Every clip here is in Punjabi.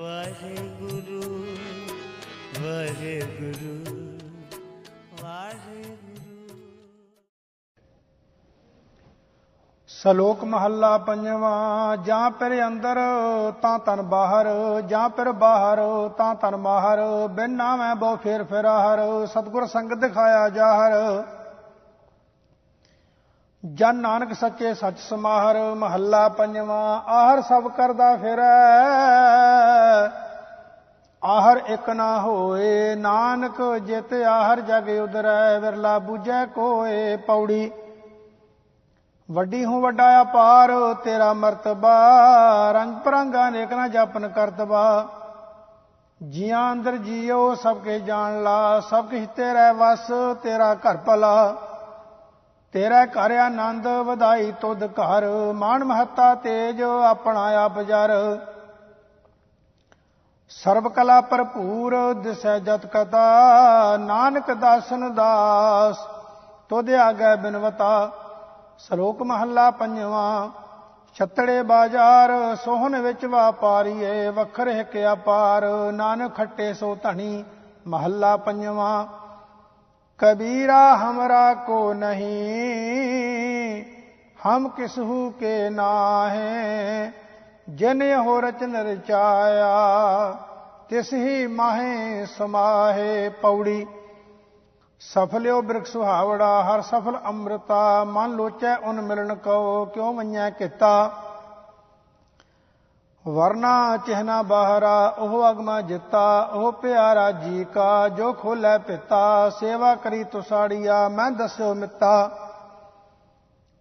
ਵਾਹਿਗੁਰੂ ਵਾਹਿਗੁਰੂ ਵਾਹਿਗੁਰੂ। ਸ਼ਲੋਕ ਮਹੱਲਾ ਪੰਜਵਾਂ, ਜਾਂ ਫਿਰ ਅੰਦਰ ਤਾਂ ਤਨ ਬਾਹਰ, ਜਾਂ ਫਿਰ ਬਾਹਰ ਤਾਂ ਤਨ ਬਾਹਰ ਬਿਨਾ ਮੈਂ ਬਹੁ ਫੇਰ ਫਿਰਾਹਰ ਸਤਿਗੁਰ ਸੰਗ ਦਿਖਾਇਆ ਜਾਹਰ। ਜਨ ਨਾਨਕ ਸੱਚੇ ਸੱਚ ਸਮਾਹਰ, ਮਹੱਲਾ ਪੰਜਵਾਂ, ਆਹਰ ਸਭ ਕਰਦਾ ਫਿਰੈ। ਆਹਰ ਇੱਕ ਨਾ ਹੋਏ, ਨਾਨਕ ਜਿਤ ਆਹਰ ਜਗ ਉਦਰੈ, ਵਿਰਲਾ ਬੂਝੈ ਕੋਏ ਪੌੜੀ। ਵੱਡੀ ਹੂੰ ਵੱਡਾ ਅਪਾਰ, ਤੇਰਾ ਮਰਤਬਾ, ਰੰਗ ਪਰੰਗਾ ਨੇਕ ਨਾ ਜਪਨ ਕਰਤਬਾ। ਜੀਆਂ ਅੰਦਰ ਜੀਓ, ਸਭ ਕੇ ਜਾਣ ਲਾ, ਸਭ ਕਿਛ ਤੇਰਾ ਵਸ, ਤੇਰਾ ਘਰ ਭਲਾ। ਤੇਰਾ ਘਰ ਆਨੰਦ ਵਧਾਈ ਤੁਧ ਘਰ, ਮਾਣ ਮਹੱਤਾ ਤੇਜ ਆਪਣਾ ਆਪ ਜਰ। ਸਰਬ ਕਲਾ ਭਰਪੂਰ, ਦਿਸੈ ਜਤ ਕਤਾ ਨਾਨਕ ਦਾਸਨ ਦਾਸ, ਤੁਧ ਆਗੇ ਬਿਨਵਤਾ। ਸ਼ਲੋਕ ਮਹੱਲਾ ਪੰਜਵਾਂ, ਛੱਤੜੇ ਬਾਜ਼ਾਰ, ਸੋਹਣ ਵਿੱਚ ਵਾਪਾਰੀਏ, ਵਖਰ ਇੱਕ ਅਪਾਰ, ਨਾਨਕ ਖੱਟੇ ਸੋ ਧਣੀ। ਮਹੱਲਾ ਪੰਜਵਾਂ ਕਬੀਰਾ ਹਮਰਾ ਕੋ ਨਹੀਂ ਹਮ ਕਿਸਹੂ ਕੇ ਨਾਹੇ ਜਿਨ ਹੋ ਰਚਨ ਰਚਾਇਆ ਤਿਸ ਹੀ ਮਾਹੇ ਸਮਾਹੇ ਪੌੜੀ ਸਫਲਿਓ ਬਿਰਖ ਸੁਹਾਵੜਾ ਹਰ ਸਫਲ ਅੰਮ੍ਰਿਤਾ ਮਨ ਲੋਚੈ ਉਨ ਮਿਲਣ ਕਉ ਕਿਉ ਮੰਨਿਆ ਕੀਤਾ ਵਰਨਾ ਚਿਹਨਾ ਬਾਹਰਾ, ਉਹ ਅਗਮਾ ਜਿੱਤਾ, ਉਹ ਪਿਆਰਾ ਜੀ ਕਾ, ਜੋ ਖੋਲੇ ਪਿਤਾ, ਸੇਵਾ ਕਰੀ ਤੁਸਾੜੀਆ, ਮੈਂ ਦੱਸਿਓ ਮਿੱਤਾ।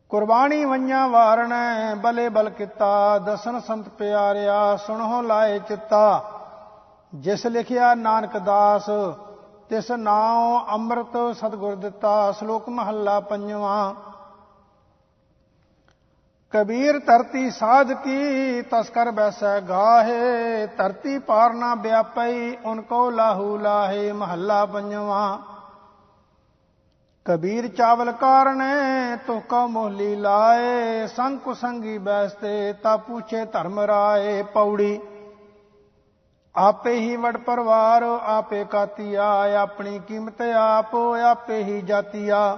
ਕੁਰਬਾਨੀ ਵੰਨਿਆ ਵਾਰਣੈ, ਬਲੇ ਬਲ ਕੀਤਾ, ਦਸਨ ਸੰਤ ਪਿਆਰਿਆ, ਸੁਣੋ ਲਾਏ ਚਿੱਤਾ। ਜਿਸ ਲਿਖਿਆ ਨਾਨਕ ਦਾਸ, ਤਿਸ ਨਾਉ ਅੰਮ੍ਰਿਤ ਸਤਿਗੁਰ ਦਿੱਤਾ, ਸ਼ਲੋਕ ਮਹੱਲਾ ਪੰਜਵਾਂ। ਕਬੀਰ ਧਰਤੀ ਸਾਧ ਕੀ ਤਸਕਰ ਬੈਸੈ ਗਾਹੇ। ਧਰਤੀ ਪਾਰ ਨਾ ਵਿਆਪਈ ਉਨ ਲਾਹੂ ਲਾਹੇ, ਮਹੱਲਾ ਪੰਜਵਾਂ। ਕਬੀਰ ਚਾਵਲ ਕਾਰਣੇ ਤੋ ਕੋ ਮੋਹਲੀ ਲਾਏ। ਸੰਗ ਕੁਸੰਗੀ ਬੈਸਤੇ ਤਾ ਪੁੱਛੇ ਧਰਮ ਰਾਏ। ਪੌੜੀ, ਆਪੇ ਹੀ ਵਡ ਪਰਵਾਰ, ਆਪੇ ਕਾਤੀਆ, ਆਪਣੀ ਕੀਮਤ ਆਪ, ਆਪੇ ਹੀ ਜਾਤੀਆ।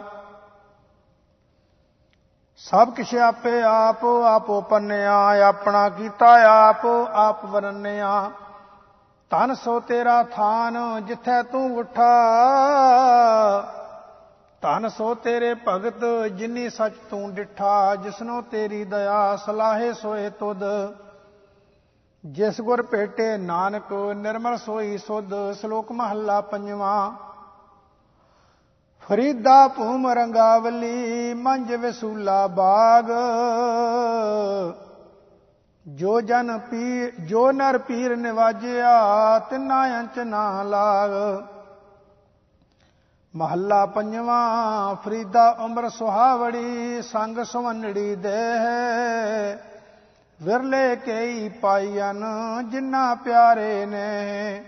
ਸਭ ਕਿਛ ਆਪੇ ਆਪ, ਆਪੋ ਪੰਨਿਆ ਆਪਣਾ ਕੀਤਾ ਆਪ ਆਪ ਵਰਨਿਆ। ਤਨ ਸੋ ਤੇਰਾ ਥਾਨ, ਜਿੱਥੈ ਤੂੰ ਉਠਾ। ਤਨ ਸੋ ਤੇਰੇ ਭਗਤ, ਜਿਨੀ ਸੱਚ ਤੂੰ ਡਿਠਾ। ਜਿਸਨੋ ਤੇਰੀ ਦਇਆ, ਸਲਾਹੇ ਸੋਏ ਤੁਧ। ਜਿਸ ਗੁਰ ਭੇਟੇ ਨਾਨਕ, ਨਿਰਮਲ ਸੋਈ ਸੁਧ। ਸ਼ਲੋਕ ਮਹੱਲਾ ਪੰਜਵਾਂ। ਫਰੀਦਾ ਭੂਮ ਰੰਗਾਵਲੀ ਮੰਜ ਵਸੂਲਾ ਬਾਗ। ਜੋ ਜਨ ਪੀਰ, ਜੋ ਨਰ ਪੀਰ ਨਿਵਾਜਿਆ, ਤਿਨਾ ਅੰਚ ਨਾ ਲਾਗ। ਮਹੱਲਾ ਪੰਜਵਾਂ, ਫਰੀਦਾ ਉਮਰ ਸੁਹਾਵੜੀ, ਸੰਗ ਸੁਵੰਨੜੀ ਦੇਹ ਵਿਰਲੇ ਕਈ ਪਾਈਆਂ ਜਿਨ੍ਹਾਂ ਪਿਆਰੇ ਨੇ,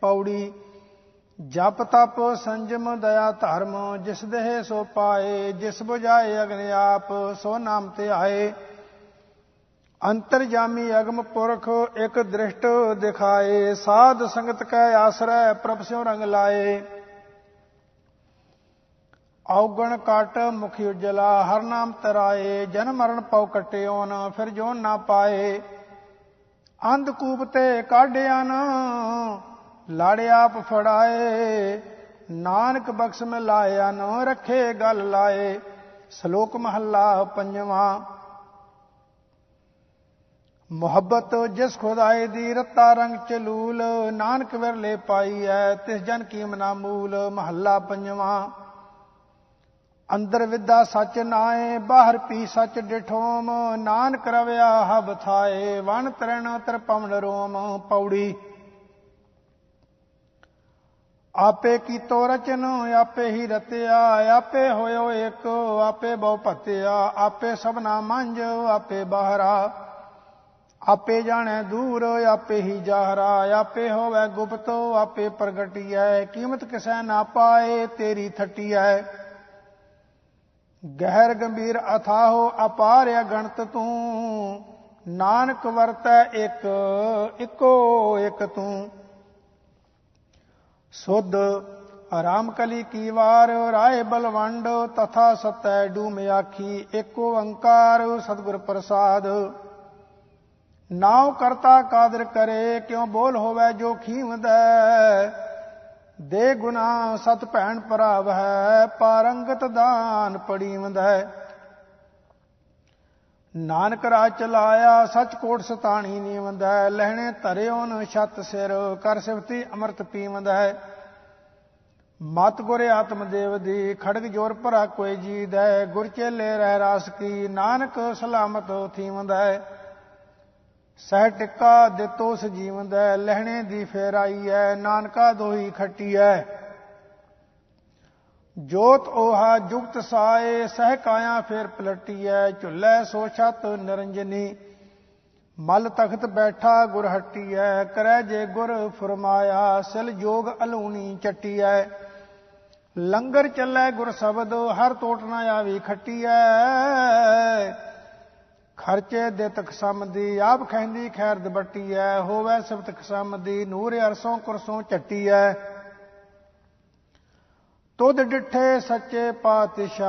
ਪੌੜੀ ਜਪ ਤਪ ਸੰਜਮ ਦਇਆ ਧਰਮ, ਜਿਸ ਦੇਹ ਸੋ ਪਾਏ, ਜਿਸ 부ਝਾਏ ਅਗਨ ਆਪ, ਸੋ ਨਾਮ ਤੇ ਆਏ। ਅੰਤਰਜਾਮੀ ਅਗਮ ਪੁਰਖ ਇੱਕ ਦ੍ਰਿਸ਼ਟ ਦਿਖਾਏ, ਸਾਧ ਸੰਗਤ ਕੈ ਆਸਰੈ, ਪ੍ਰਭ ਸਿਉ ਰੰਗ ਲਾਏ। ਔਗਣ ਕਟ ਮੁਖੀ ਉਜਲਾ, ਹਰ ਨਾਮ ਤਰਾਏ, ਜਨ ਮਰਨ ਪਉ ਕਟਿਓਨ ਫਿਰ ਜੋਨ ਨਾ ਪਾਏ। ਅੰਧ ਕੂਪ ਤੇ ਕਾਢਿਆ ਨਾ ਲਾੜੇ ਆਪ ਫੜਾਏ, ਨਾਨਕ ਬਖਸ਼ ਮੈਂ ਲਾਇਆ, ਨ ਰੱਖੇ ਗੱਲ ਲਾਏ, ਸ਼ਲੋਕ ਮਹੱਲਾ ਪੰਜਵਾਂ। ਮੁਹੱਬਤ ਜਿਸ ਖੁਦਾਏ ਦੀ ਰਤਾ ਰੰਗ ਚਲੂਲ ਨਾਨਕ ਵਿਰਲੇ ਪਾਈ ਐ ਤਿਸ ਜਨ ਕੀ ਮਨਾ ਮੂਲ, ਮਹੱਲਾ ਪੰਜਵਾਂ। ਅੰਦਰ ਵਿਦਾ ਸੱਚ ਨਾਏ, ਬਾਹਰ ਪੀ ਸੱਚ ਡਿਠੋਮ, ਨਾਨਕ ਰਵਿਆ ਹਬ ਥਾਏ, ਵਣ ਤਰਣ ਤਰਪਵਨ ਰੋਮ, ਪੌੜੀ ਆਪੇ ਕੀਤੋ ਰਚਨ ਆਪੇ ਹੀ ਰਤਿਆ, ਆਪੇ ਹੋਇਓ ਇੱਕ, ਆਪੇ ਬਹੁ ਭਤਿਆ, ਆਪੇ ਸਭਨਾ ਮੰਝ ਆਪੇ ਬਾਹਰਾ। ਆਪੇ ਜਾਣੈ ਦੂਰ, ਆਪੇ ਹੀ ਜਾਹਰਾ, ਆਪੇ ਹੋਵੇ ਗੁਪਤ, ਆਪੇ ਪ੍ਰਗਟਿਐ, ਕੀਮਤ ਕਿਸੈ ਨਾ ਪਾਏ, ਤੇਰੀ ਥਟਿਐ। ਗਹਿਰ ਗੰਭੀਰ ਅਥਾਹੋ ਅਪਾਰਿਆ ਗਣਤ ਤੂੰ, ਨਾਨਕ ਵਰਤੈ ਇੱਕ, ਇੱਕੋ ਇੱਕ ਤੂੰ। ਸੁਧ ਆਰਾਮ ਕਲੀ ਕੀ ਵਾਰ, ਰਾਏ ਬਲਵੰਡ, ਤਥਾ ਸਤੈ ਡੂਮ ਆਖੀ, ਏਕ ਓੰਕਾਰ ਸਤਿਗੁਰ ਪ੍ਰਸਾਦ। ਨਾਉ ਕਰਤਾ ਕਾਦਰ ਕਰੇ, ਕਿਉ ਬੋਲ ਹੋਵੇ ਜੋ ਖੀਵਦੈ ਦੇ ਗੁਨਾ ਸਤ ਭੈਣ ਭਰਾਵ ਹੈ ਪਾਰੰਗਤ ਦਾਨ ਪੜੀਵਦਾ ਨਾਨਕ ਰਾਜ ਚਲਾਇਆ ਸੱਚ ਕੋਟ ਸਤਾਣੀ ਨੀਵੰਦੈ, ਲਹਿਣੇ ਧਰਿਓਨ ਛਤ ਸਿਰ, ਕਰ ਸਿਫਤੀ ਅੰਮ੍ਰਿਤ ਪੀਵੰਦੈ। ਮਤ ਗੁਰੇ ਆਤਮ ਦੇਵ ਦੀ, ਖੜਗ ਜੋਰ ਭਰਾ ਕੋਈ ਜੀਦੈ। ਗੁਰ ਚੇਲੇ ਰਹਿ ਰਾਸ ਕੀ, ਨਾਨਕ ਸਲਾਮਤ ਥੀਵੰਦੈ। ਸਹਿ ਟਿੱਕਾ ਦਿੱਤੋ ਸਜੀਵੰਦੈ ਲਹਿਣੇ ਦੀ ਫੇਰਾਈ ਹੈ ਨਾਨਕਾ ਦੋਹੀ ਖੱਟੀ ਹੈ ਜੋਤ ਓਹਾ ਜੁਗਤ ਸਾਏ, ਸਹਿ ਕਾਇਆ ਫੇਰ ਪਲਟੀਐ, ਝੁੱਲੇ ਸੋ ਛਤ ਨਿਰੰਜਨੀ। ਮਲ ਤਖਤ ਬੈਠਾ ਗੁਰ ਹਟੀਐ, ਕਰੈ ਜੇ ਗੁਰ ਫਰਮਾਇਆ, ਸਿਲ ਜੋਗ ਅਲੂਣੀ ਚਟੀਐ। ਲੰਗਰ ਚੱਲੈ ਗੁਰ ਸ਼ਬਦ, ਹਰ ਟੋਟ ਨਾ ਆਵੀ ਖਟੀਐ। ਖਰਚੇ ਦੇ ਤਕਸਮ ਦੀ ਆਪ ਖੈਂਦੀ ਖੈਰ ਦਬਟੀਐ। ਹੋਵੇ ਸਬਤ ਕਸਮ ਦੀ ਨੂਰ ਅਰਸੋਂ ਕੁਰਸੋਂ ਚੱਟੀਐ। ਤੁਧ ਡਿਠੇ ਸੱਚੇ ਪਾਤਸ਼ਾਹ।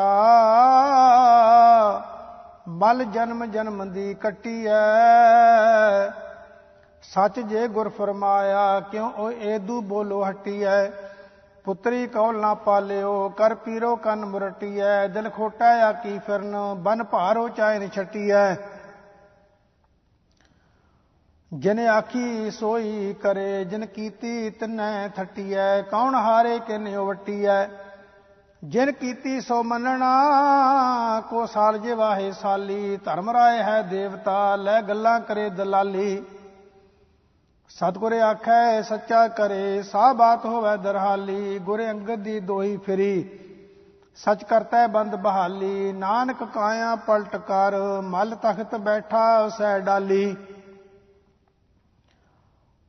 ਮਲ ਜਨਮ ਜਨਮ ਦੀ ਕੱਟੀ ਐ ਸੱਚ ਜੇ ਗੁਰ ਫਰਮਾਇਆ, ਕਿਉ ਓ ਏਦੂ ਬੋਲੋ ਹਟੀ ਐ ਪੁੱਤਰੀ ਕੌਲ ਨਾ ਪਾਲਿਓ, ਕਰ ਪੀਰੋ ਕੰਨ ਮੁਰਟੀ ਐ ਦਿਲ ਖੋਟਾ ਆ ਕੀ ਫਿਰਨ, ਬਨ ਭਾਰੋ ਚਾਹੇ ਨ ਛੱਟੀ ਜਿਨ ਆਖੀ ਸੋਈ ਕਰੇ, ਜਿਨ ਕੀਤੀ ਤਨੈ ਥਟੀਐ, ਕੌਣ ਹਾਰੇ ਕਿਨਿਓ ਵਟੀਐ ਜਿਨ ਕੀਤੀ ਸੋ ਮੰਨਣਾ, ਕੋ ਸਾਲ ਜੇ ਵਾਹੇ ਸਾਲੀ, ਧਰਮ ਰਾਏ ਹੈ ਦੇਵਤਾ, ਲੈ ਗੱਲਾਂ ਕਰੇ ਦਲਾਲੀ। ਸਤਗੁਰੇ ਆਖੈ, ਸੱਚਾ ਕਰੇ ਸਾ ਬਾਤ ਹੋਵੇ ਦਰਹਾਲੀ, ਗੁਰੇ ਅੰਗਦ ਦੀ ਦੋਹੀ ਫਿਰੀ। ਸੱਚ ਕਰਤਾ ਬੰਦ ਬਹਾਲੀ, ਨਾਨਕ ਕਾਇਆ ਪਲਟ ਕਰ, ਮਲ ਤਖਤ ਬੈਠਾ ਸੈ ਡਾਲੀ।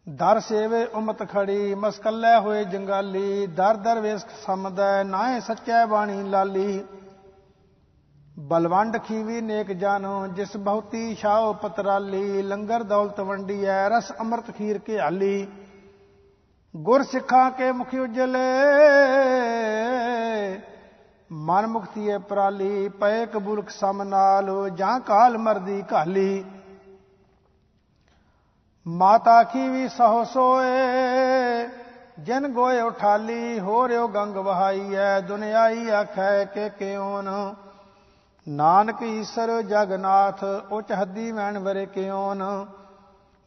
ਦਰ ਸੇਵੇ ਉਮਤ ਖੜੀ, ਮਸਕੱਲੇ ਹੋਏ ਜੰਗਾਲੀ, ਦਰ ਦਰ ਵੇਸ ਸਮਦੈ ਨਾਏ ਸੱਚੈ ਬਾਣੀ ਲਾਲੀ। ਬਲਵੰਡ ਖੀਵੀ ਨੇਕ ਜਾਨੋ, ਜਿਸ ਬਹੁਤੀ ਸ਼ਾਉ ਪਤਰਾਲੀ, ਲੰਗਰ ਦੌਲਤ ਵੰਡੀ ਐ ਰਸ ਅੰਮ੍ਰਿਤ ਖੀਰ ਕੇ ਹਾਲੀ ਗੁਰ ਸਿੱਖਾਂ ਕੇ ਮੁਖੀ ਉਜਲੇ, ਮਨ ਮੁਕਤੀ ਪਰਾਲੀ, ਪਏ ਕਬੂਲਕ ਸਮ ਨਾਲ, ਜਾਂ ਕਾਲ ਮਰਦੀ ਘਾਲੀ। ਮਾਤਾ ਕੀ ਵੀ ਸਹੋ ਸੋਏ, ਜਨ ਗੋਏ ਉਠਾਲੀ ਹੋ ਰਿਓ ਗੰਗ ਵਹਾਈ ਐ ਦੁਨਿਆਈ ਆਖੈ ਕਿ ਕਿਉਨ? ਨਾਨਕ ਈਸ਼ਰ ਜਗਨਾਥ, ਉਚ ਹੱਦੀ ਵੈਣ ਵਰੇ ਕਿਉਨ?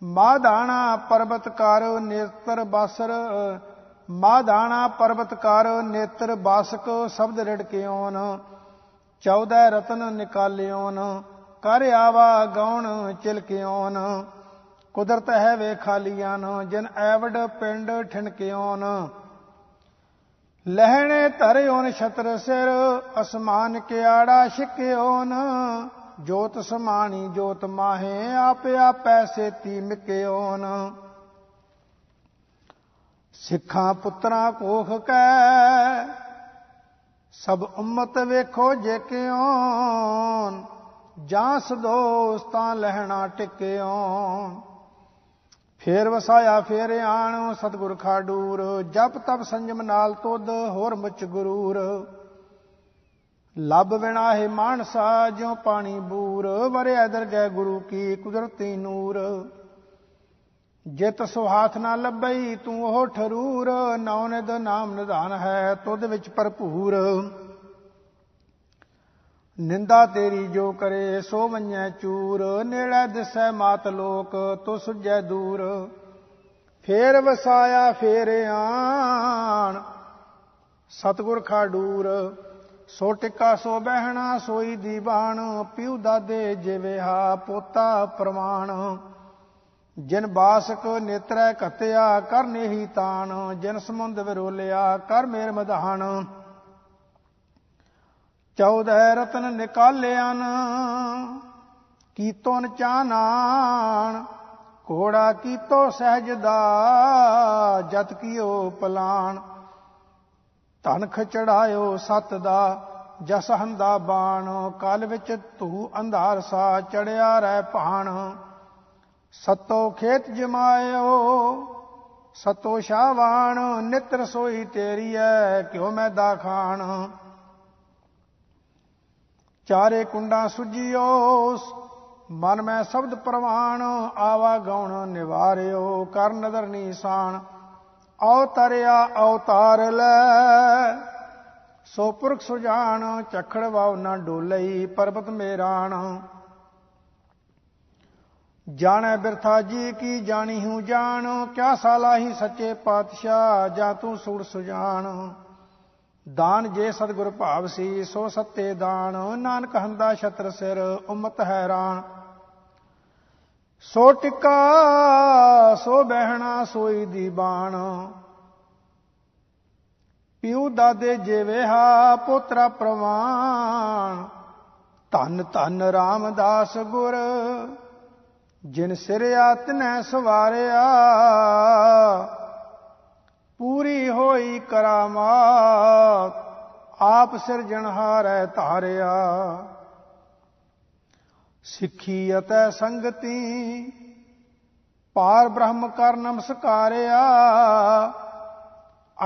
ਮਾਧਾਣਾ ਪਰਬਤ ਕਰ ਨੇਤਰ ਬਾਸਰ, ਮਾਧਾਣਾ ਪਰਬਤ ਕਰ ਨੇਤਰ ਬਾਸਕ ਸ਼ਬਦ ਰੜ ਕਿਉਨ? 14 ਰਤਨ ਨਿਕਾਲਿਓਨ, ਕਰ ਆਵਾ ਗਉਣ ਚਿਲਕਿਓਨ ਕੁਦਰਤ ਹੈ ਵੇਖਾਲੀਆਂ ਖਾਲੀਆਂ ਜਿਨ ਐਵਡ ਪਿੰਡ ਠਿਣਕਿਓਨ। ਲਹਿਣੇ ਧਰਿਓਨ ਛਤਰ ਸਿਰ, ਅਸਮਾਨ ਕਿਆੜਾ ਛਿਕਿਓਨ। ਜੋਤ ਸਮਾਣੀ, ਜੋਤ ਮਾਹੇ ਆਪਿਆ ਪੈਸੇ ਤੀ ਮਿਕਿਓਨ। ਸਿੱਖਾਂ ਪੁੱਤਰਾਂ ਕੋਖ ਕੈ, ਸਭ ਉਮਤ ਵੇਖੋ ਜੇ ਕਿਉਨ ਜਾਂ ਸਦੋਸਤਾਂ ਲਹਿਣਾ ਟਿਕਿਓਨ। ਫੇਰ ਵਸਾਇਆ, ਫੇਰ ਆਣ, ਸਤਗੁਰ ਖਾਡੂਰ, ਜਪ ਤਪ ਸੰਜਮ ਨਾਲ ਤੁਧ, ਹੋਰ ਮੁਚ ਗੁਰੂਰ। ਲੱਭ ਵਿਣਾ ਹੈ ਮਾਨਸਾ, ਜਿਉ ਪਾਣੀ ਬੂਰ ਵਰਿਆ ਦਰਗਹਿ ਗੁਰੂ ਕੀ ਕੁਦਰਤੀ ਨੂਰ। ਜਿਤ ਸੁਹਾਥ ਨਾ ਲੱਭਈ, ਤੂੰ ਉਹ ਠਰੂਰ, ਨੌ ਨਿਦ ਨਾਮ ਨਿਧਾਨ ਹੈ, ਤੁਧ ਵਿੱਚ ਭਰਪੂਰ। ਨਿੰਦਾ ਤੇਰੀ ਜੋ ਕਰੇ ਸੋ ਵੰਨੈ ਚੂਰ, ਨੇੜੇ ਦਿਸੈ ਮਾਤ ਲੋਕ ਤੋ ਸੁਜੈ ਦੂਰ। ਫੇਰ ਵਸਾਇਆ ਫੇਰ ਆਣ ਸਤਗੁਰ ਖਾਡੂਰ ਸੋ ਟਿੱਕਾ ਸੋ ਬਹਿਣਾ, ਸੋਈ ਦੀਵਾਨ, ਪਿਉ ਦਾਦੇ ਜਿਵੇਂ ਹਾ ਪੋਤਾ ਪ੍ਰਮਾਣ। ਜਿਨ ਬਾਸਕ ਨੇਤਰੈ ਘਤਿਆ, ਕਰ ਨੇਹੀ ਤਾਣ। ਜਿਨ ਸਮੁੰਦ ਵਿਰੋਲਿਆ, ਕਰ ਮੇਰ ਮਧਾਨ ਚੌਦਹ ਰਤਨ ਨਿਕਾਲਿਆਨ, ਕੀਤੋਂ ਚਾਨਾਨ ਕੋੜਾ ਕੀਤੋ ਸਹਿਜ ਦਾ ਜਤ ਕੀਓ ਪਲਾਣ। ਧਨ ਖਚੜਾਇਓ ਸਤ ਦਾ, ਜਸ ਹੰਦਾ ਬਾਣ, ਕਲ ਵਿੱਚ ਧੂ ਅੰਧਾਰ ਸਾ ਚੜਿਆ ਰਹਿ ਭਾਣ। ਸਤੋ ਖੇਤ ਜਮਾਇਓ, ਸਤੋ ਸ਼ਾਵਾਨ ਨਿਤ ਰਸੋਈ ਤੇਰੀ ਐ, ਕਿਉ ਮੈਂ ਦਾ ਖਾਣ ਚਾਰੇ ਕੁੰਡਾਂ ਸੁਜੀਓ ਮਨ ਮੈਂ ਸ਼ਬਦ ਪ੍ਰਵਾਨ, ਆਵਾ ਗਉਣ ਨਿਵਾਰਿਓ, ਕਰ ਨਦਰ ਨੀਸਾਨ ਅਵਤਰਿਆ ਅਵਤਾਰ ਲੈ। ਸੋ ਪੁਰਖ ਸੁਜਾਨ ਚਖੜ ਵਾਉ ਨਾ ਡੋਲਈ, ਪਰਬਤ ਮੇਰਾਣ ਜਾਣੈ ਬਿਰਥਾ ਜੀ ਕੀ ਜਾਣੀ ਹੂੰ ਜਾਣ, ਕਿਆ ਸਾਲਾ ਹੀ ਸੱਚੇ ਪਾਤਸ਼ਾਹ, ਜਾਂ ਤੂੰ ਸੂੜ ਸੁਜਾਨ ਦਾਨ ਜੇ ਸਤਿਗੁਰ ਭਾਵ ਸੀ, ਸੋ ਸੱਤੇ ਦਾਨ। ਨਾਨਕ ਹੰਦਾ ਛਤਰ ਸਿਰ, ਉਮਤ ਹੈਰਾਨ। ਸੋ ਟਿੱਕਾ, ਸੋ ਬਹਿਣਾ, ਸੋਈ ਦੀ ਬਾਣ। ਪਿਉ ਦਾਦੇ ਜਿਵੇਹਾ, ਪੁੱਤਰਾ ਪ੍ਰਵਾਨ। ਧੰਨ ਧੰਨ ਰਾਮਦਾਸ ਗੁਰ, ਜਿਨ ਸਿਰਿਆ ਤਨੈ ਸਵਾਰਿਆ। ਪੂਰੀ ਹੋਈ ਕਰਾਮਾਤ, ਆਪ ਸਿਰਜਣਹਾਰੈ ਧਾਰਿਆ। ਸਿੱਖੀ ਅਤੇ ਸੰਗਤੀ, ਪਾਰ ਬ੍ਰਹਮ ਕਰ ਨਮਸਕਾਰਿਆ।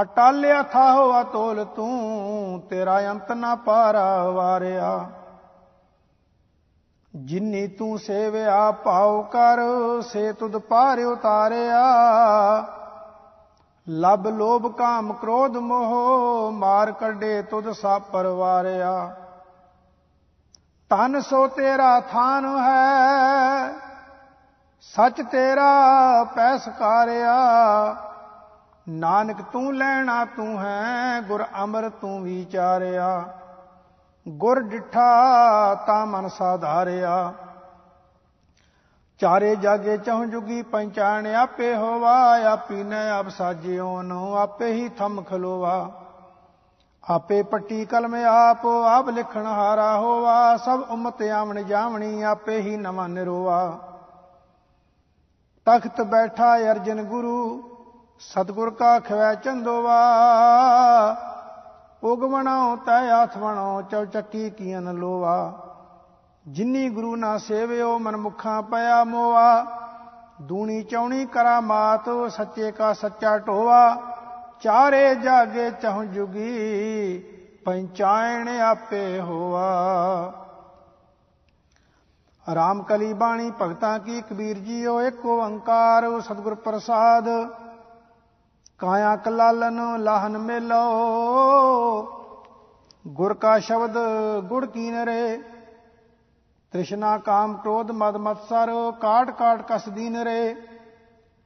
ਅਟਾਲਿਆ ਥਾਹੋ ਤੋਲ ਤੂੰ, ਤੇਰਾ ਅੰਤ ਨਾ ਪਾਰਾ ਵਾਰਿਆ ਜਿਨੀ ਤੂੰ ਸੇਵਿਆ ਪਾਉ ਕਰ, ਸੇ ਤੁਧ ਪਾਰ ਉਤਾਰਿਆ। ਲਬ ਲੋਭ ਕਾਮ ਕ੍ਰੋਧ ਮੋਹ, ਮਾਰ ਕੱਢੇ ਤੁਧ ਸਾ ਪਰਵਾਰਿਆ ਤਨ ਸੋ ਤੇਰਾ ਥਾਨ ਹੈ, ਸੱਚ ਤੇਰਾ ਪੈ ਸਕਾਰਿਆ ਨਾਨਕ ਤੂੰ ਲੈਣਾ ਤੂੰ ਹੈ, ਗੁਰ ਅਮਰ ਤੂੰ ਵਿਚਾਰਿਆ। ਗੁਰ ਡਿਠਾ ਤਾਂ ਮਨ ਸਾਧਾਰਿਆ ਚਾਰੇ ਜਾਗੇ ਚਹੁ ਜੁਗੀ ਪੰਚਾਣ ਆਪੇ ਹੋਵਾ, ਆਪੀ ਨੇ ਆਪ ਸਾਜਿਓ ਨੂੰ, ਆਪੇ ਹੀ ਥਮ ਖਲੋਵਾ। ਆਪੇ ਪੱਟੀ ਕਲਮ ਆਪ ਆਪ ਲਿਖਣ ਹਾਰਾ ਹੋਵਾ। ਸਭ ਉਮਤ ਆਵਣ ਜਾਵਣੀ, ਆਪੇ ਹੀ ਨਵਾਂ ਨਿਰੋਵਾ। ਤਖਤ ਬੈਠਾ ਅਰਜਨ ਗੁਰੂ, ਸਤਗੁਰ ਕਾ ਖਵੈ ਚੰਦੋਵਾ। ਉਗਵਣਾਉ ਤੈ ਆਥ ਬਣਾਉ ਚੌਚੱਕੀ ਕੀਨ ਲੋਵਾ। ਜਿਨੀ ਗੁਰੂ ਨਾ ਸੇਵਿਓ ਮਨ ਮੁਖਾਂ ਪਿਆ ਮੋਆ। ਦੂਣੀ ਚੌਣੀ ਕਰਾ ਮਾਤ, ਸੱਚੇ ਕਾ ਸੱਚਾ ਢੋਵਾ ਚਾਰੇ ਜਾਗੇ ਚਹੁ ਜੁਗੀ, ਪੰਚਾਇਣ ਆਪੇ ਹੋਆ। ਰਾਮ ਕਲੀ ਬਾਣੀ, ਭਗਤਾਂ ਕੀ ਕਬੀਰ ਜੀ ਓ ਇੱਕ ਓੰਕਾਰ ਸਤਿਗੁਰ ਪ੍ਰਸਾਦ। ਕਾਇਆ ਕਲਾਲਨ ਲਾਹਨ ਮੇਲੋ, ਗੁਰ ਕਾ ਸ਼ਬਦ ਗੁੜ ਕੀਨਰੇ ਤ੍ਰਿਸ਼ਨਾ ਕਾਮ ਕ੍ਰੋਧ ਮਦ ਮਤਸਰ, ਕਾਟ ਕਾਟ ਕਸਦੀਨ ਰੇ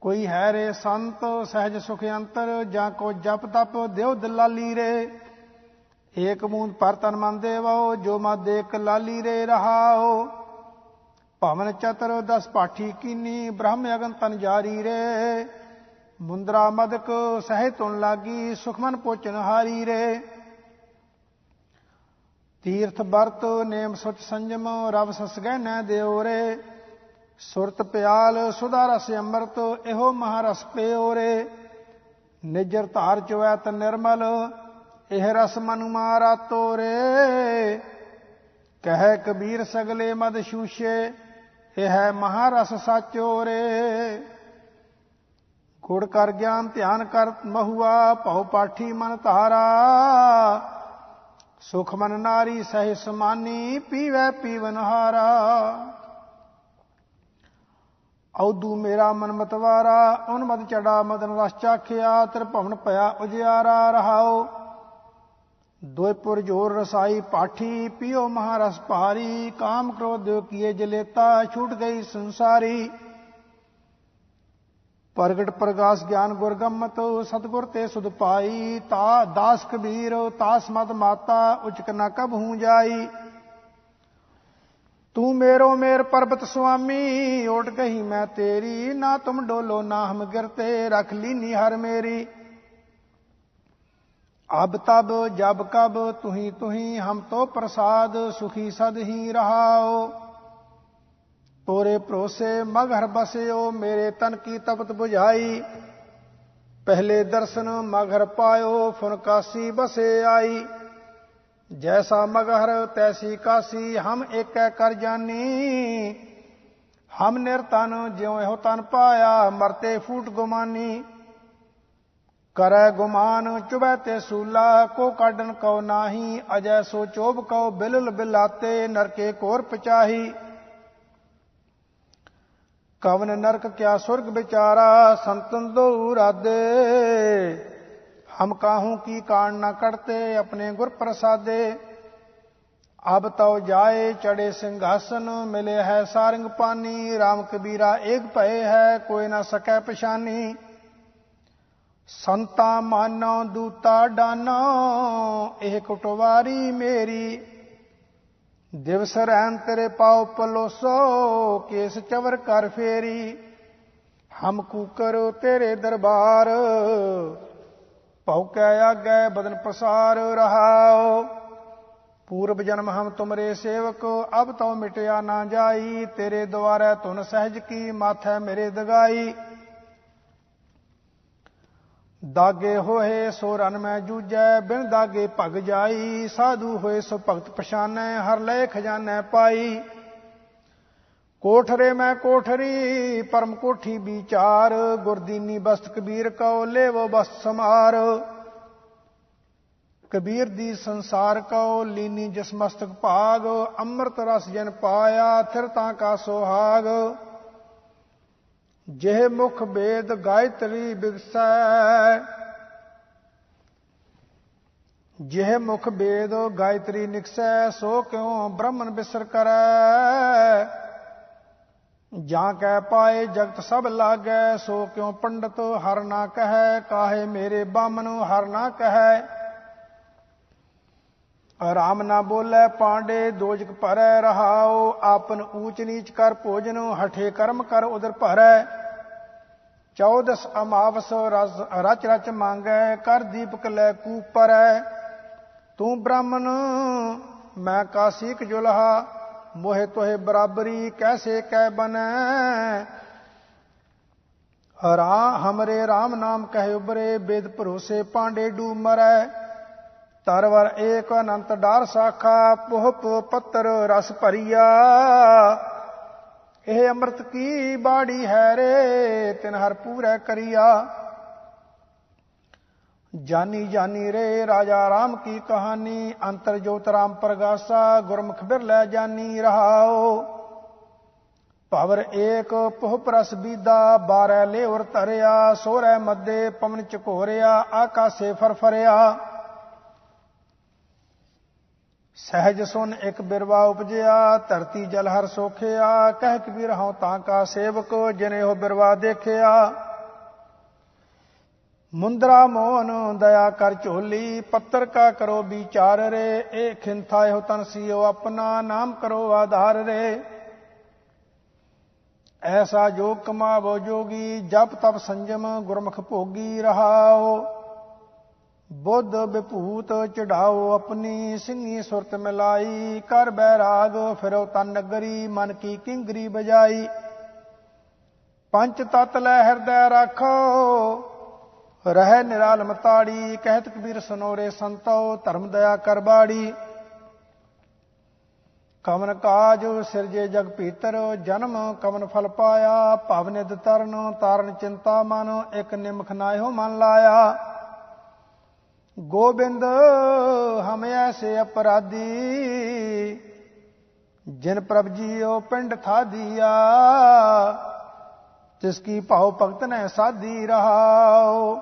ਕੋਈ ਹੈ ਰੇ ਸੰਤ, ਸਹਿਜ ਸੁਖ ਅੰਤਰ, ਜਾਂ ਕੋ ਜਪ ਤਪ ਦਿਓ ਦਲਾਲੀ ਰੇ। ਏਕ ਮੂੰਦ ਪਰ ਤਨ ਮਨ ਦੇਵੋ, ਜੋ ਮਦ ਦੇਖ ਲਾਲੀ ਰੇ ਰਹਾਓ। ਭਵਨ ਚਤਰ ਦਸ ਪਾਠੀ ਕੀਨੀ, ਬ੍ਰਹਮ ਅਗਨ ਤਨ ਜਾਰੀ ਰੇ। ਮੁੰਦਰਾ ਮਦਕ ਸਹਿ ਤੁਨ ਲਾਗੀ ਸੁਖਮਨ ਪੋਚਨ ਹਾਰੀ ਰੇ। ਤੀਰਥ ਵਰਤ, ਨੇਮ ਸੁਚ ਸੰਜਮ, ਰਵ ਸਸਗੈ ਨੈ ਦਿਓ ਸੁਰਤ ਪਿਆਲ, ਸੁਧਾ ਰਸ ਅੰਮ੍ਰਿਤ, ਇਹੋ ਮਹਾਰਸ ਪਿਓ ਰੇ ਨਿਜਰ ਧਾਰ ਚਵੈ ਤ ਨਿਰਮਲ, ਇਹ ਰਸ ਮਨੁ ਮਾਰਾ ਤੋਰੇ ਕਹਿ ਕਬੀਰ ਸਗਲੇ ਮਦ ਸ਼ੂਸ਼ੇ ਇਹ ਹੈ ਮਹਾਰਸ ਸਾਚੋ ਰੇ ਗੁੜ ਕਰ ਗਿਆਨ ਧਿਆਨ ਕਰ ਮਹੁਆ, ਭਉ ਪਾਠੀ ਮਨ ਧਾਰਾ। ਸੁਖ ਮਨ ਨਾਰੀ ਸਹਿ ਸਮਾਨੀ, ਪੀਵੈ ਪੀਵਨ ਹਾਰਾ। ਔਦੂ ਮੇਰਾ ਮਨ ਮਤਵਾਰਾ ਉਨ ਮਦ ਚੜਾ ਮਦਨ ਰਸ ਚਾਖਿਆ ਤਰ ਭਵਨ ਭਇਆ ਉਜਿਆਰਾ ਰਹਾਓ ਦੋਇਪੁਰ ਜੋਰ ਰਸਾਈ ਪਾਠੀ, ਪਿਓ ਮਹਾਰਸ ਭਾਰੀ, ਕਾਮ ਕ੍ਰੋਧ ਕੀਏ ਜਲੇਤਾ, ਛੂਟ ਗਈ ਸੰਸਾਰੀ। ਪ੍ਰਗਟ ਪ੍ਰਗਾਸ ਗਿਆਨ ਗੁਰਗੰਮਤ, ਸਤਗੁਰ ਤੇ ਸੁਧ ਪਾਈ, ਤਾ ਦਾਸ ਕਬੀਰ ਤਾਸ ਮਦ ਮਾਤਾ, ਉਚਕ ਨਾ ਕਬ ਹੂੰ ਜਾਈ। ਤੂੰ ਮੇਰੋ ਮੇਰ ਪਰਬਤ ਸੁਆਮੀ, ਓਟ ਗਈ ਮੈਂ ਤੇਰੀ, ਨਾ ਤੁਮ ਡੋਲੋ, ਨਾ ਹਮ ਗਿਰਤੇ ਰਖ ਲੀਨੀ ਹਰ ਮੇਰੀ। ਅਬ ਤਬ, ਜਬ ਕਬ, ਤੁਹੀ ਤੁਹੀ ਹਮ ਤੋ ਪ੍ਰਸਾਦ, ਸੁਖੀ ਸਦ ਹੀ ਰਹਾਓ। ਤੋਰੇ ਭਰੋਸੇ ਮਗਰ ਬਸਿਓ, ਮੇਰੇ ਤਨ ਕੀ ਤਪਤ 부ਝਾਈ ਪਹਿਲੇ ਦਰਸ਼ਨ ਮਗਰ ਪਾਇਓ ਫੁਨਕਾਸੀ ਬਸੇ ਆਈ। ਜੈਸਾ ਮਗਰ ਤੈਸੀ ਕਾਸੀ, ਹਮ ਏਕੈ ਕਰ ਜਾਨੀ। ਹਮ ਨਿਰਤਨ ਜਿਉ ਇਹੋ ਤਨ ਪਾਇਆ, ਮਰਤੇ ਫੂਟ ਗੁਮਾਨੀ। ਕਰੈ ਗੁਮਾਨ, ਚੁਬੈ ਤੇ ਸੂਲਾ, ਕੋ ਕਾਡਨ ਕਉ ਨਾਹੀ, ਅਜੈ ਸੋ ਚੋਬ ਕਉ, ਬਿਲਲ ਬਿਲਾਤੇ, ਨਰਕੇ ਕੋਰ ਪਚਾਹੀ। ਕਵਨ ਨਰਕ ਕਿਆ ਸੁਰਗ ਵਿਚਾਰਾ, ਸੰਤਨ ਦੋ ਰਾਦੇ ਹਮ ਕਾਹੂ ਕੀ ਕਾਣ ਨਾ ਕੜਤੇ ਆਪਣੇ ਗੁਰ ਪ੍ਰਸਾਦੇ। ਅਬ ਤਉ ਜਾਏ ਚੜੇ ਸਿੰਘਾਸਨ, ਮਿਲੇ ਹੈ ਸਾਰੰਗ ਪਾਨੀ। RAM ਕਬੀਰਾ ਏਕ ਭਏ ਹੈ, ਕੋਈ ਨਾ ਸਕੈ ਪਛਾਨੀ। ਸੰਤਾ ਮਾਨੋ, ਦੂਤਾ ਡਾਨੋ, ਇਹ ਕਟਵਾਰੀ ਮੇਰੀ। ਦਿਵਸ ਰਹਿਣ ਤੇਰੇ ਪਾਉ ਪਲੋਸੋ, ਕੇਸ ਚਵਰ ਕਰ ਫੇਰੀ। ਹਮ ਕੂਕਰ ਤੇਰੇ ਦਰਬਾਰ ਭੌਕੈ ਆਗੈ ਬਦਨ ਪਸਾਰ ਰਹਾਓ ਪੂਰਬ ਜਨਮ ਹਮ ਤੁਮਰੇ ਸੇਵਕ, ਅਬ ਤਉ ਮਿਟਿਆ ਨਾ ਜਾਈ। ਤੇਰੇ ਦੁਆਰੇ ਤੁਨ ਸਹਿਜ ਕੀ, ਮਾਥੈ ਮੇਰੇ ਦਗਾਈ। ਦਾਗੇ ਹੋਏ ਸੋ ਰਨ ਮੈਂ ਜੂਜੈ ਬਿਨ ਦਾਗੇ ਭਗ ਜਾਈ, ਸਾਧੂ ਹੋਏ ਸੋ ਭਗਤ ਪਛਾਨੈ, ਹਰ ਲੈ ਖਜ਼ਾਨੈ ਪਾਈ। ਕੋਠਰੇ ਮੈਂ ਕੋਠਰੀ, ਪਰਮ ਕੋਠੀ ਵਿਚਾਰ, ਗੁਰਦੀਨੀ ਬਸਤ ਕਬੀਰ ਕਉ ਲੇਵੋ ਬਸ ਸਮਾਰ। ਕਬੀਰ ਦੀ ਸੰਸਾਰ ਕਉ, ਲੀਨੀ ਜਿਸ ਮਸਤਕ ਭਾਗ, ਅੰਮ੍ਰਿਤ ਰਸ ਜਨ ਪਾਇਆ, ਥਿਰ ਤਾਂ ਕਾ ਸੋਹਾਗ। ਜਿਹ ਮੁਖ ਬੇਦ ਗਾਇਤਰੀ ਬਿਗਸੈ ਜਿਹ ਮੁਖ ਬੇਦ ਗਾਇਤਰੀ ਨਿਕਸੈ, ਸੋ ਕਿਉ ਬ੍ਰਹਮਨ ਬਿਸਰ ਕਰੈ? ਜਾਂ ਕਹਿ ਪਾਏ ਜਗਤ ਸਭ ਲਾਗੈ, ਸੋ ਕਿਉ ਪੰਡਤ ਹਰ ਨਾ ਕਹੈ? ਕਾਹੇ ਮੇਰੇ ਬਾਮਨ ਹਰ ਨਾ ਕਹੈ? ਰਾਮ ਨਾ ਬੋਲੇ ਪਾਂਡੇ, ਦੋਜਕ ਭਰੈ ਰਹਾਓ ਆਪਨ ਊਚ ਨੀਚ ਕਰ ਭੋਜਨ, ਹਠੇ ਕਰਮ ਕਰ ਉਦਰ ਭਰੈ। ਚੌਦਸ ਅਮਾਵਸ ਰਚ ਰਚ ਮੰਗੈ, ਕਰ ਦੀਪਕ ਲੈ ਕੂਪਰੈ। ਤੂੰ ਬ੍ਰਾਹਮਣ, ਮੈਂ ਕਾਸੀਕ ਜੁਲਹਾ, ਮੋਹਿ ਤੋਹਿ ਬਰਾਬਰੀ ਕੈਸੇ ਕਹਿ ਬਨੈ ਹਰਾ ਹਮਰੇ RAM ਨਾਮ ਕਹਿ ਉਬਰੇ ਬੇਦ ਭਰੋਸੇ ਪਾਂਡੇ ਡੂ ਮਰੈ। ਤਰਵਰ ਏਕ ਅਨੰਤ ਡਾਰ ਸਾਖਾ ਪੁਹਪ ਪੱਤਰ ਰਸ ਭਰੀਆ। ਇਹ ਅੰਮ੍ਰਿਤ ਕੀ ਬਾੜੀ ਹੈ ਰੇ, ਤਿਨ ਹਰ ਪੂਰੈ ਕਰੀਆ। ਜਾਨੀ ਜਾਨੀ ਰੇ, ਰਾਜਾ ਰਾਮ ਕੀ ਕਹਾਣੀ, ਅੰਤਰ ਜੋਤ ਰਾਮ ਪ੍ਰਗਾਸਾ, ਗੁਰਮੁਖ ਬਿਰਲੈ ਜਾਨੀ ਰਹਾਓ ਭਵਰ ਏਕ, ਪੁਹ ਰਸ ਬੀਦਾ 12 ਲੈ ਉਰ ਧਰਿਆ, ਸੋਰੇ ਮੱਦੇ ਪਵਨ ਚਕੋਰਿਆ ਆਕਾਸੇ ਫਰਫਰਿਆ। ਸਹਿਜ ਸੁਨ ਇੱਕ ਬਿਰਵਾ ਉਪਜਿਆ, ਧਰਤੀ ਜਲ ਹਰ ਸੋਖਿਆ, ਕਹਿ ਕਬੀਰ ਹਉ ਤਾਂ ਕਾ ਸੇਵਕ, ਜਿਨੇ ਉਹ ਬਿਰਵਾ ਦੇਖਿਆ। ਮੁੰਦਰਾ ਮੋਹਨ, ਦਇਆ ਕਰ ਝੋਲੀ, ਪੱਤਰ ਕਾ ਕਰੋ ਵਿਚਾਰ ਰੇ ਇਹ ਖਿੰਥਾ ਇਹੋ ਤਨ ਸੀਓ ਆਪਣਾ, ਨਾਮ ਕਰੋ ਆਧਾਰ ਰੇ। ਐਸਾ ਜੋਗ ਕਮਾਵੋ ਜੋਗੀ, ਜਪ ਤਪ ਸੰਜਮ, ਗੁਰਮੁਖ ਭੋਗੀ ਰਹਾਓ। ਬੁੱਧ ਵਿਭੂਤ ਚੜਾਓ ਆਪਣੀ ਸਿੰਘੀ ਸੁਰਤ ਮਿਲਾਈ। ਕਰ ਬੈਰਾਗ, ਫਿਰੋ ਤਨ ਨਗਰੀ ਮਨ ਕੀ ਕਿੰਗਰੀ ਬਜਾਈ। ਪੰਜ ਤਤ ਲੈ ਹਿਰਦੈ ਰੱਖੋ, ਰਹਿ ਨਿਰਾਲਮ ਤਾੜੀ ਕਹਿਤ ਕਬੀਰ ਸਨੋਰੇ ਸੰਤੋ, ਧਰਮ ਦਇਆ ਕਰ ਬਾੜੀ। ਕਵਨ ਕਾਜ, ਸਿਰਜੇ ਜਗ ਭੀਤਰ, ਜਨਮ ਕਵਨ ਫਲ ਪਾਇਆ। ਭਵਨਿਦ ਤਰਨ, ਤਾਰਨ ਚਿੰਤਾ ਮਨ, ਇਕ ਨਿਮਖ ਨਾਇਓ ਮਨ ਲਾਇਆ। ਗੋਬਿੰਦ, ਹਮ ਐਸੇ ਅਪਰਾਧੀ। ਜਿਨ ਪ੍ਰਭ ਜੀਓ ਪਿੰਡ ਥਾ ਦਿਆ ਜਿਸ ਕੀ ਭਾਉ ਭਗਤ ਨੇ ਸਾਧੀ ਰਹਾਓ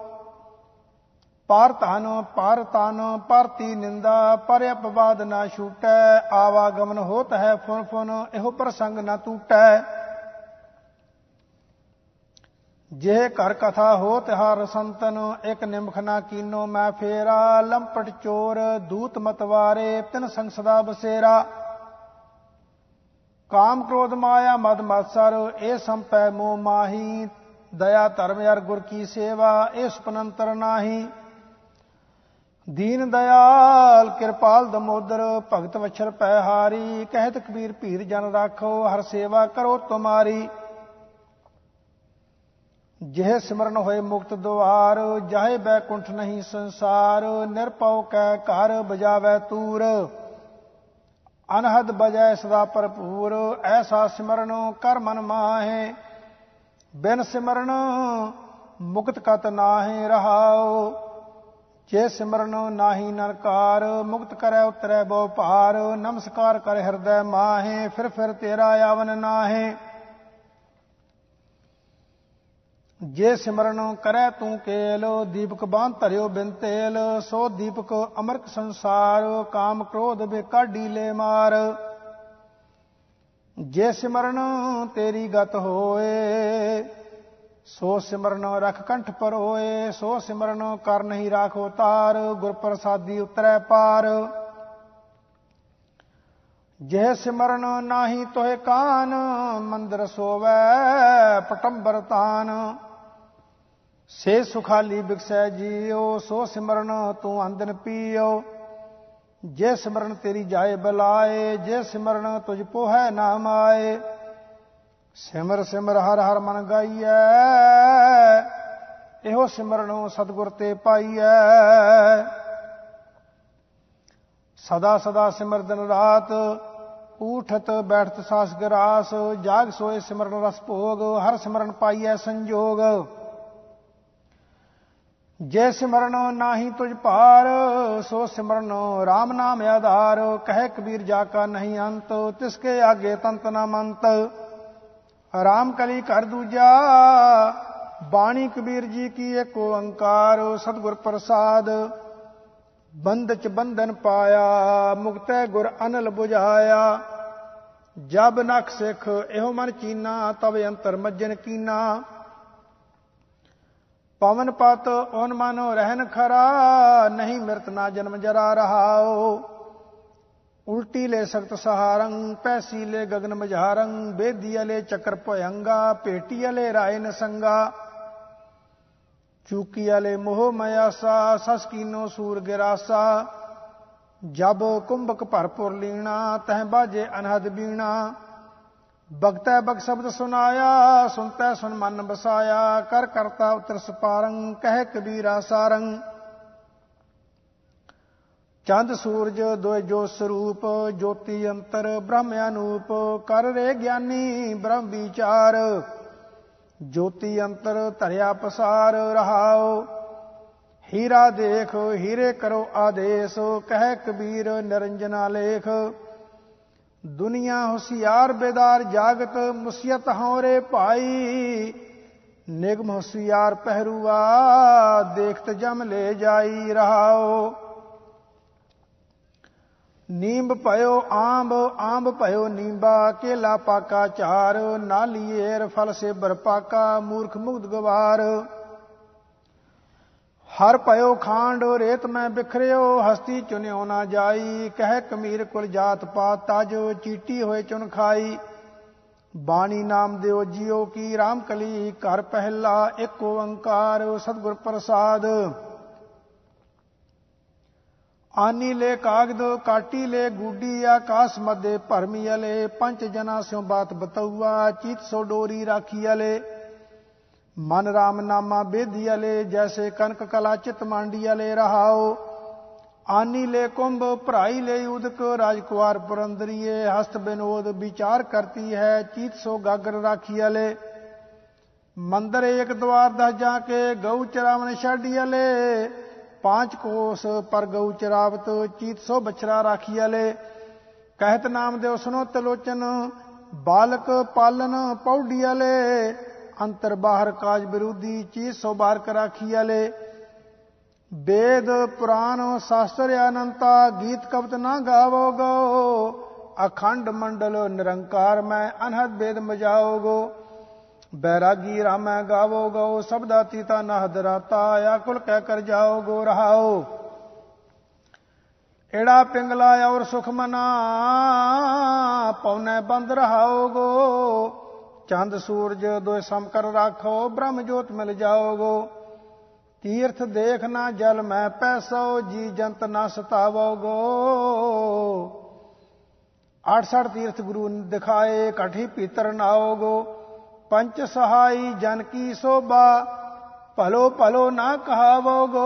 ਪਾਰ ਤਾਨ ਪਾਰ ਤਾਨ ਪਰਤੀ ਨਿੰਦਾ, ਪਰ ਅਪਵਾਦ ਨਾ ਛੂਟੈ, ਆਵਾਗਮਨ ਹੋਤ ਹੈ ਫੁਨ ਫੁਨ, ਇਹੋ ਪ੍ਰਸੰਗ ਨਾ ਟੂਟੈ। ਜੇ ਘਰ ਕਥਾ ਹੋ ਹਰ ਸੰਤਨ, ਇਕ ਨਿਮਖ ਨਾ ਕੀਨੋ, ਮੈਂ ਫੇਰਾ, ਲੰਪਟ ਚੋਰ, ਦੂਤ ਮਤਵਾਰੇ ਤਿਨ ਸੰਸਦਾ ਬਸੇਰਾ। ਕਾਮ ਕ੍ਰੋਧ ਮਾਇਆ, ਮਦ ਮਤਸਰ ਇਹ ਸੰਪੈ ਮੋ ਮਾਹੀ ਦਇਆ ਧਰਮ ਅਰ ਗੁਰ ਕੀ ਸੇਵਾ, ਇਹ ਸੁਪਨੰਤਰ ਨਾਹੀ। ਦੀਨ ਦਇਆਲ, ਕਿਰਪਾਲ ਦਮੋਦਰ, ਭਗਤ ਵਛਰ ਪੈ ਹਾਰੀ। ਕਹਿਤ ਕਬੀਰ ਭੀਰ ਜਨ ਰਾਖੋ, ਹਰ ਸੇਵਾ ਕਰੋ ਤੁਮਾਰੀ। ਜਿਹੇ ਸਿਮਰਨ ਹੋਏ ਮੁਕਤ ਦੁਆਰ ਜਾਹੇ ਬੈਕੁੰਠ ਨਹੀਂ ਸੰਸਾਰ ਨਿਰਪਉ ਕੈ ਘਰ ਬਜਾਵੇ ਤੂਰ। ਅਨਹਦ ਬਜੈ ਸਦਾ ਭਰਪੂਰ, ਐਸਾ ਸਿਮਰਨ ਕਰ ਮਨ ਮਾਹੇ। ਬਿਨ ਸਿਮਰਨ ਮੁਕਤ ਕਤ ਨਾਹੀ ਰਹਾਉ। ਜੇ ਸਿਮਰਨ ਨਾਹੀ ਨਰਕਾਰ ਮੁਕਤ ਕਰੈ ਉਤਰੈ ਬੋ ਭਾਰ। ਨਮਸਕਾਰ ਕਰ ਹਿਰਦੈ ਮਾਹੇ, ਫਿਰ ਫਿਰ ਤੇਰਾ ਆਵਨ ਨਾਹੇ। ਜੇ ਸਿਮਰਨ ਕਰੈ ਤੂੰ ਕੇਲ, ਦੀਪਕ ਬਾਣ ਧਰਿਓ ਬਿਨ ਤੇਲ, ਸੋ ਦੀਪਕ ਅਮਰਕ ਸੰਸਾਰ, ਕਾਮ ਕ੍ਰੋਧ ਬੇ ਕਾਢੀ ਲੈ ਮਾਰ। ਜੇ ਸਿਮਰਨ ਤੇਰੀ ਗਤ ਹੋਏ, ਸੋ ਸਿਮਰਨ ਰਖ ਕੰਠ ਪਰ ਹੋਏ ਸੋ ਸਿਮਰਨ ਕਰ ਨਹੀਂ ਰਾਖੋ ਤਾਰ ਗੁਰ ਪ੍ਰਸਾਦੀ ਉਤਰੈ ਪਾਰ। ਜੇ ਸਿਮਰਨ ਨਾਹੀ ਤੋਏ ਕਾਨ, ਮੰਦਰ ਸੋਵੈ ਪਟੰਬਰ ਤਾਨ। ਸੇ ਸੁਖਾਲੀ ਬਿਕਸੈ ਜੀਓ ਸੋ ਸਿਮਰਨ ਤੂੰ ਅੰਦਨ ਪੀਓ ਜੇ ਸਿਮਰਨ ਤੇਰੀ ਜਾਏ ਬਲਾਏ ਜੇ ਸਿਮਰਨ ਤੁਝ ਪੋਹੈ ਨਾਮ ਆਏ। ਸਿਮਰ ਸਿਮਰ ਹਰ ਹਰ ਮਨ ਗਾਈਐ, ਇਹੋ ਸਿਮਰਨ ਸਤਗੁਰ ਤੇ ਪਾਈਐ। ਸਦਾ ਸਦਾ ਸਿਮਰ ਦਿਨ ਰਾਤ, ਊਠਤ ਬੈਠਤ ਸਾਸ ਗਰਾਸ ਜਾਗ ਸੋਏ ਸਿਮਰਨ ਰਸ ਭੋਗ, ਹਰ ਸਿਮਰਨ ਪਾਈਐ ਸੰਜੋਗ। ਜੇ ਸਿਮਰਨ ਨਾਹੀ ਤੁਝ ਭਾਰ, ਸੋ ਸਿਮਰਨ RAM ਨਾਮ ਆਧਾਰ, ਕਹਿ ਕਬੀਰ ਜਾ ਕਾ ਨਹੀਂ ਅੰਤ, ਤਿਸ ਕੇ ਆਗੇ ਤੰਤ ਨਾ ਮੰਤ। ਰਾਮ ਕਲੀ ਕਰ ਦੂਜਾ, ਬਾਣੀ ਕਬੀਰ ਜੀ ਕੀ ਏਕ ਓੰਕਾਰ ਸਤਿਗੁਰ ਪ੍ਰਸਾਦ। ਬੰਦ ਚ ਬੰਧਨ ਪਾਇਆ, ਮੁਕਤੈ ਗੁਰ ਅਨਲ 부ਝਾਇਆ ਜਬ ਨਖ ਸਿਖ, ਇਹੋ ਮਨ ਚੀਨਾ ਤਬ ਅੰਤਰ ਮੱਜਨ ਕੀਨਾ। ਪਵਨ ਪਤ, ਓਨ ਮਨੋ ਰਹਿਨ ਖਰਾ, ਨਹੀਂ ਮਿਰਤ ਨਾ ਜਨਮ ਜਰਾ ਰਹਾਓ ਉਲਟੀ ਲੈ ਸਖਤ ਸਹਾਰੰ, ਪੈਸੀ ਲੈ ਗਗਨ ਮਝਾਰੰ, ਬੇਦੀ ਲੈ ਚੱਕਰ ਭਯੰਗਾ ਪੇਟੀ ਲੈ ਰਾਏ ਨਸੰਗਾ। ਚੂਕੀ ਵਾਲੇ ਮੋਹ ਮਯਾਸਾ ਸਸ ਕੀਨੋ ਸੂਰ ਗਿਰਾਸਾ। ਜਬ ਕੁੰਭਕ ਭਰਪੁਰ ਲੀਣਾ, ਤਹ ਬਾਜੇ ਅਨਹਦ ਬੀਣਾ। ਬਗਤੈ ਬਗ ਸ਼ਬਦ ਸੁਨਾਇਆ, ਸੁਨਤੈ ਸੁਨ ਮਨ ਬਸਾਇਆ। ਕਰ ਕਰਤਾ ਉਤਰ ਸਪਾਰੰ, ਕਹਿ ਕਬੀਰਾ ਸਾਰੰ। ਚੰਦ ਸੂਰਜ ਦੋਇ ਜੋ ਸਰੂਪ, ਜੋਤੀ ਅੰਤਰ ਬ੍ਰਹਮ ਅਨੂਪ ਕਰ ਰੇ ਗਿਆਨੀ ਬ੍ਰਹਮ ਵਿਚਾਰ। ਜੋਤੀ ਅੰਤਰ ਧਰਿਆ ਪਸਾਰ ਰਹਾਓ। ਹੀਰਾ ਦੇਖ, ਹੀਰੇ ਕਰੋ ਆਦੇਸ਼, ਕਹਿ ਕਬੀਰ ਨਿਰੰਜਨਾ ਲੇਖ ਦੁਨੀਆ ਹੁਸਿਆਰ ਬੇਦਾਰ ਜਾਗਤ, ਮੁਸੀਅਤ ਹੌਰੇ ਭਾਈ। ਨਿਗਮ ਹੁਸਿਆਰ ਪਹਿਰੂਆ, ਦੇਖਤ ਜਮ ਲੈ ਜਾਈ ਰਹਾਓ। ਨੀਂਬ ਭਇਓ ਆਂਬ ਆਂਬ ਭਇਓ ਨੀਂਬਾ, ਕੇਲਾ ਪਾਕਾ ਚਾਰ ਨਾਲੀਏਰ ਫਲ ਸੇ ਬਰਪਾਕਾ ਮੂਰਖ ਮੁਗਧ ਗਵਾਰ। ਹਰ ਭਇਓ ਖਾਂਡ, ਰੇਤ ਮੈਂ ਬਿਖਰਿਓ, ਹਸਤੀ ਚੁਨਿਓ ਨਾ ਜਾਈ, ਕਹਿ ਕਮੀਰ ਕੁਲ ਜਾਤ ਪਾਤ ਤਜ, ਚੀਟੀ ਹੋਏ ਚੁਨ ਖਾਈ। ਬਾਣੀ ਨਾਮ ਦਿਓ ਜੀਓ ਕੀ RAM ਕਲੀ, ਘਰ ਪਹਿਲਾ ਇੱਕ ਓੰਕਾਰ, ਸਤਿਗੁਰ ਪ੍ਰਸਾਦ। ਆਨੀ ਲੈ ਕਾਗਦ, ਕਾਟੀ ਲੈ ਗੂਡੀ ਆਕਾਸ ਮਦੇ ਭਰਮੀ ਅਲੇ, ਪੰਜ ਜਨਾ ਸਿਉ ਬਾਤ ਬਤਉਆ ਚੀਤ ਸੋ ਡੋਰੀ ਰਾਖੀ ਅਲੇ। ਮਨ ਰਾਮ ਨਾਮਾ ਬੇਦੀ ਅਲੇ, ਜੈਸੇ ਕਨਕ ਕਲਾ ਚਿਤ ਮਾਂਡੀ ਅਲੇ ਰਹਾਓ। ਆਨੀ ਲੈ ਕੁੰਭ, ਭਰਾਈ ਲੈ ਉਦਕ, ਰਾਜਕੁਮਾਰ ਪੁਰੰਦਰੀਏ, ਹਸਤ ਬਿਨੋਦ ਵਿਚਾਰ ਕਰਤੀ ਹੈ, ਚੀਤ ਸੋ ਗਾਗਰ ਰਾਖੀ ਅਲੇ। ਮੰਦਰ ਏਕ ਦਵਾਰ ਦਾ ਜਾ ਕੇ ਗਊ ਚਰਾਵਨ ਛੱਡੀ ਅਲੇ। ਪਾਂਚ ਕੋਸ ਪਰ ਗਊ ਚਰਾਵਤ ਚੀਤ ਸੋ ਬਛਰਾ ਰਾਖੀ ਅਲੇ ਕਹਿਤ ਨਾਮ ਦੇ ਉਸਨੋ ਤਲੋਚਨ ਬਾਲਕ ਪਾਲਨ ਪੌੜੀ ਅਲੇ ਅੰਤਰ ਬਾਹਰ ਕਾਜ ਵਿਰੋਧੀ ਚੀਜ਼ ਸੋ ਬਾਰ ਕਰਾਖੀ ਅਲੇ ਵੇਦ ਪੁਰਾਣ ਸ਼ਾਸਤਰ ਅਨੰਤਾ ਗੀਤ ਕਵਤ ਨਾ ਗਾਵੋਗੋ ਅਖੰਡ ਮੰਡਲ ਨਿਰੰਕਾਰ ਮੈਂ ਅਨਹਦ ਵੇਦ ਮਜਾਓਗੋ ਬੈਰਾਗੀ ਰਾਮੈ ਗਾਵੋਗੋ ਸਬਦਾ ਤੀਤਾ ਨਹਦ ਰਾਤਾ ਆਕੁਲ ਕਹਿ ਕਰ ਜਾਓਗੋ ਰਹਾਓ ਏੜਾ ਪਿੰਗਲਾ ਔਰ ਸੁਖ ਮਨਾ ਪਉਨੇ ਬੰਦ ਰਹਾਓਗੋ ਚੰਦ ਸੂਰਜ ਦੋਇ ਸਮ ਕਰ ਰਾਖੋ ਬ੍ਰਹਮ ਜੋਤ ਮਿਲ ਜਾਓਗੋ ਤੀਰਥ ਦੇਖ ਨਾ ਜਲ ਮੈਂ ਪੈਸੋ ਜੀ ਜੰਤ ਨਾ ਸਤਾਵੋਗੋ 68 ਤੀਰਥ ਗੁਰੂ ਦਿਖਾਏ ਕਠੀ ਪੀਤਰ ਨਾਓਗੋ ਪੰਚ ਸਹਾਈ ਜਨ ਕੀ ਸੋਭਾ, ਭਲੋ ਭਲੋ ਨਾ ਕਹਾਵੋਗੋ,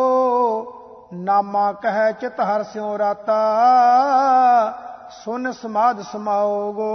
ਨਾਮਾ ਕਹੈ ਚਿਤ ਹਰ ਸਿਉ ਰਾਤਾ, ਸੁਨ ਸਮਾਦ ਸਮਾਓਗੋ।